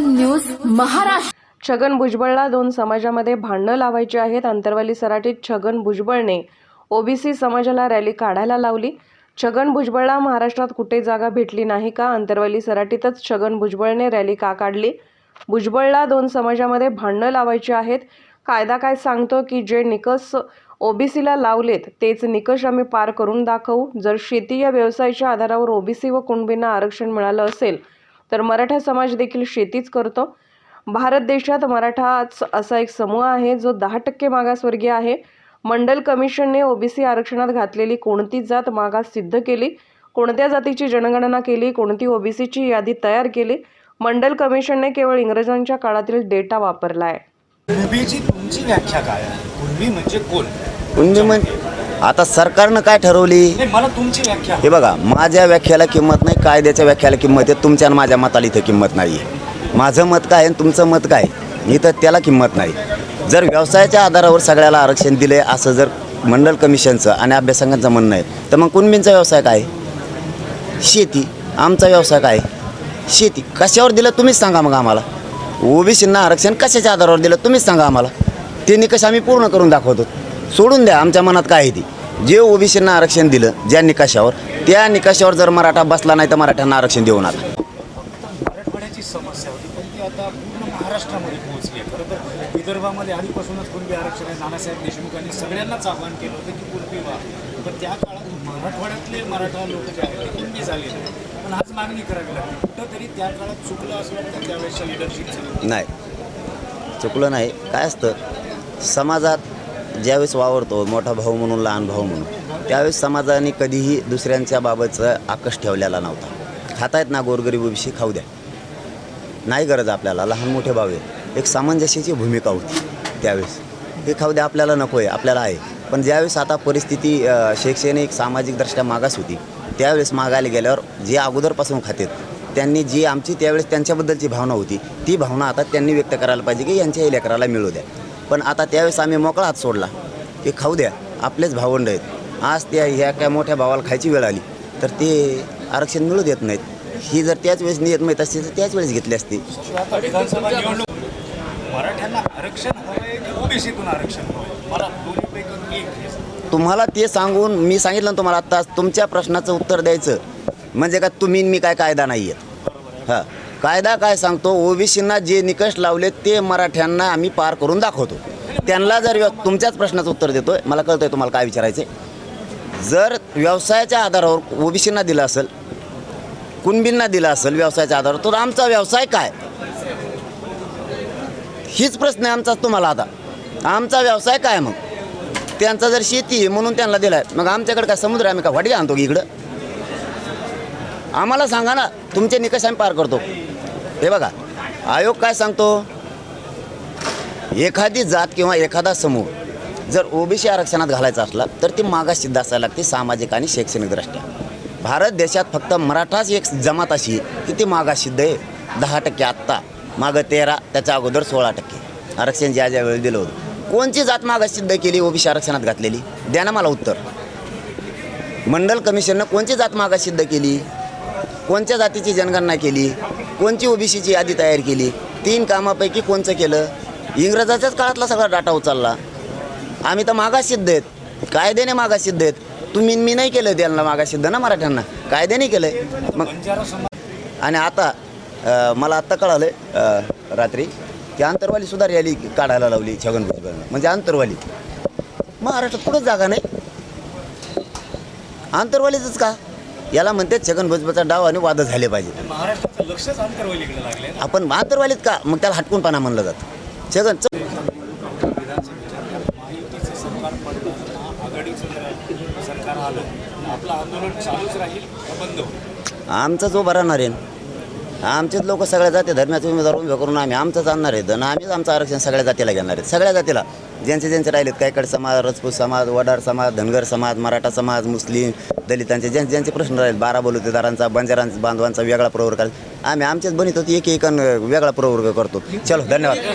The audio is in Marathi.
न्यूज महाराष्ट्र. छगन भुजबळला दोन समाजामध्ये भांडणं लावायची आहेत. अंतरवाली सराटीत छगन भुजबळने ओबीसी समाजाला रॅली काढायला लावली. छगन भुजबळला महाराष्ट्रात कुठे जागा भेटली नाही का? अंतरवाली सराटीतच छगन भुजबळने रॅली का काढली? भुजबळला दोन समाजामध्ये भांडणं लावायची आहेत. कायदा काय सांगतो की जे निकष ओबीसीला लावलेत तेच निकष आम्ही पार करून दाखवू. जर शेती या व्यवसायाच्या आधारावर ओबीसी व कुणबींना आरक्षण मिळालं असेल तर मराठा समाज देखील शेतीच करतो. भारत देशात मराठाच असा एक समूह आहे जो दहा टक्के मागासवर्गीय आहे. मंडल कमिशनने ओबीसी आरक्षणात घातलेली कोणती जात मागास सिद्ध केली? कोणत्या जातीची जनगणना केली? कोणती ओबीसीची यादी तयार केली? मंडल कमिशनने केवळ इंग्रजांच्या काळातील डेटा वापरला आहे कुणबीची तुमची व्याख्या काय आहे? कुणबी म्हणजे कोण? म्हणजे आता सरकारनं काय ठरवली? मला तुमची व्याख्या हे बघा माझ्या व्याख्याला किंमत नाही कायद्याच्या व्याख्याला किंमत आहे तुमच्या आणि माझ्या मताला इथं किंमत नाही आहे माझं मत काय आणि तुमचं मत काय इथं त्याला किंमत नाही. जर व्यवसायाच्या आधारावर सगळ्याला आरक्षण दिले असं जर मंडल कमिशनचं आणि अभ्यासकांचं म्हणणं आहे तर मग कुणबींचा व्यवसाय काय? शेती. आमचा व्यवसाय काय? शेती. कशावर दिलं तुम्हीच सांगा मग आम्हाला. ओबीसींना आरक्षण कशाच्या आधारावर दिलं तुम्हीच सांगा आम्हाला. ते निकष आम्ही पूर्ण करून दाखवतो. सोडून द्या आमच्या मनात काय आहे ती. जे ओबीसींना आरक्षण दिलं ज्या निकषावर त्या निकषावर जर मराठा बसला नाही तर मराठ्यांना आरक्षण देऊ नका मराठवाड्याची समस्या होती पण ती आता पूर्ण महाराष्ट्रामध्ये पोहोचली आहे. खरं तर विदर्भामध्ये आधीपासूनच कुणबी आरक्षण आहे? नानासाहेब देशमुखांनी सगळ्यांनाच आव्हान केलं होतं की कुणबी व्हा. पण त्या काळात मराठवाड्यातले मराठा लोक जे आहेत ते कुणबी झाले पण आज मागणी करावी लागली. कुठंतरी त्या काळात चुकलं असं वाटतं त्यावेळेसच्या लिडरशिप नाही. चुकलं नाही. काय असतं? समाजात ज्यावेळेस वावरतो मोठा भाऊ म्हणून लहान भाऊ म्हणून त्यावेळेस समाजाने कधीही दुसऱ्यांच्या बाबतचा आकश ठेवलेला नव्हता. खातायत ना गोरगरीबविषयी खाऊ द्या. नाही गरज आपल्याला. लहान मोठे भावे आहे एक सामंजस्याची भूमिका होती त्यावेळेस. हे खाऊ द्या आपल्याला नको आहे आपल्याला आहे. पण ज्यावेळेस आता परिस्थिती शैक्षणिक सामाजिकदृष्ट्या मागास होती त्यावेळेस मागायला गेल्यावर जे अगोदरपासून खातेत त्यांनी जी आमची त्यावेळेस त्यांच्याबद्दलची भावना होती ती भावना आता त्यांनी व्यक्त करायला पाहिजे की यांच्याही लेकराला मिळू द्या. पण आता त्यावेळेस आम्ही मोकळा हात सोडला की खाऊ द्या आपलेच भावंड आहेत. आज त्या ह्या काय मोठ्या भावाला खायची वेळ आली तर ते आरक्षण मिळू देत नाहीत. ही जर त्याच वेळेस नियत माहीत असते तर त्याच वेळेस घेतली असती. मराठ्यांना आरक्षण ओबीसीतून आरक्षण मला. तुम्हाला ते सांगून मी सांगितलं ना तुम्हाला आत्ता तुमच्या प्रश्नाचं उत्तर द्यायचं. म्हणजे का तुम्ही मी काय कायदा नाही आहेत हां. कायदा काय सांगतो? ओबीसींना जे निकष लावले ते मराठ्यांना आम्ही पार करून दाखवतो. त्यांना जर व्यव- तुमच्याच प्रश्नाचं उत्तर देतोय मला कळतंय तुम्हाला काय विचारायचं जर व्यवसायाच्या आधारावर ओबीसींना दिलं असेल कुणबींना दिला असेल व्यवसायाच्या आधारावर तर आमचा व्यवसाय काय? हीच प्रश्न आहे आमचा तुम्हाला आता. आमचा व्यवसाय काय मग? त्यांचा जर शेती आहे म्हणून त्यांना दिलाय मग आमच्याकडे काय समुद्र आम्ही का वाटी आणतो इकडं? आम्हाला सांगा ना तुमचे निकष आम्ही पार करतो. हे बघा आयोग काय सांगतो? एखादी जात किंवा एखादा समूह जर ओबीसी आरक्षणात घालायचा असला तर ती मागास सिद्ध असायला लागते सामाजिक आणि शैक्षणिकदृष्ट्या भारत देशात फक्त मराठाच एक जमात अशी की ती मागासिद्ध आहे दहा टक्के आत्ता. मागं तेरा त्याच्या अगोदर सोळा टक्के. आरक्षण ज्या ज्या वेळी दिलं होतं. कोणची जात मागास सिद्ध केली ओबीसी आरक्षणात घातलेली? द्या ना मला उत्तर. मंडल कमिशननं कोणची जात मागासिद्ध केली? कोणत्या जातीची जनगणना केली? कोणची ओबीसीची यादी तयार केली? तीन कामापैकी कोणचं केलं? इंग्रजाच्याच काळातला सगळा डाटा उचलला. आम्ही तर मागासिद्ध आहेत कायद्याने मागास सिद्ध आहेत तुम्ही मी नाही केलं त्यांना सिद्ध ना मराठ्यांना. कायद्याने केलं मग आणि आता मला आत्ता कळालं रात्री की आंतरवाली सुद्धा रॅली काढायला लावली छगन भुजबळनं. म्हणजे आंतरवाली. महाराष्ट्रात कुठंच जागा नाही. आंतरवालीच का? याला म्हणते छगन भुजबळचा डाव आणि वाद झाले पाहिजे. आपण आंतरवालीत का? मग त्याला हटकूनपणा म्हणलं जातं. छगन सरकार आलं आपलं आंदोलन चालूच राहील बंद आमचाच उभा राहणार आहे. आमचेच लोक सगळ्या जाती धर्माचे उमेदवार उभे करून आम्ही आमचंच आणणार आहेत. आणि आम्हीच आमचं आरक्षण सगळ्या जातीला घेणार आहेत. सगळ्या जातीला. ज्यांचे ज्यांचे राहिलेत कायकड समाज राजपूत समाज वडार समाज धनगर समाज मराठा समाज मुस्लिम दलितांचे ज्यांचे ज्यांचे प्रश्न राहिले बारा बलुतेदारांचा बंजारांचा बांधवांचा वेगळा प्रवर्ग आम्ही आमचेच बनित होती एक एक वेगळा प्रवर्ग करतो. चलो धन्यवाद.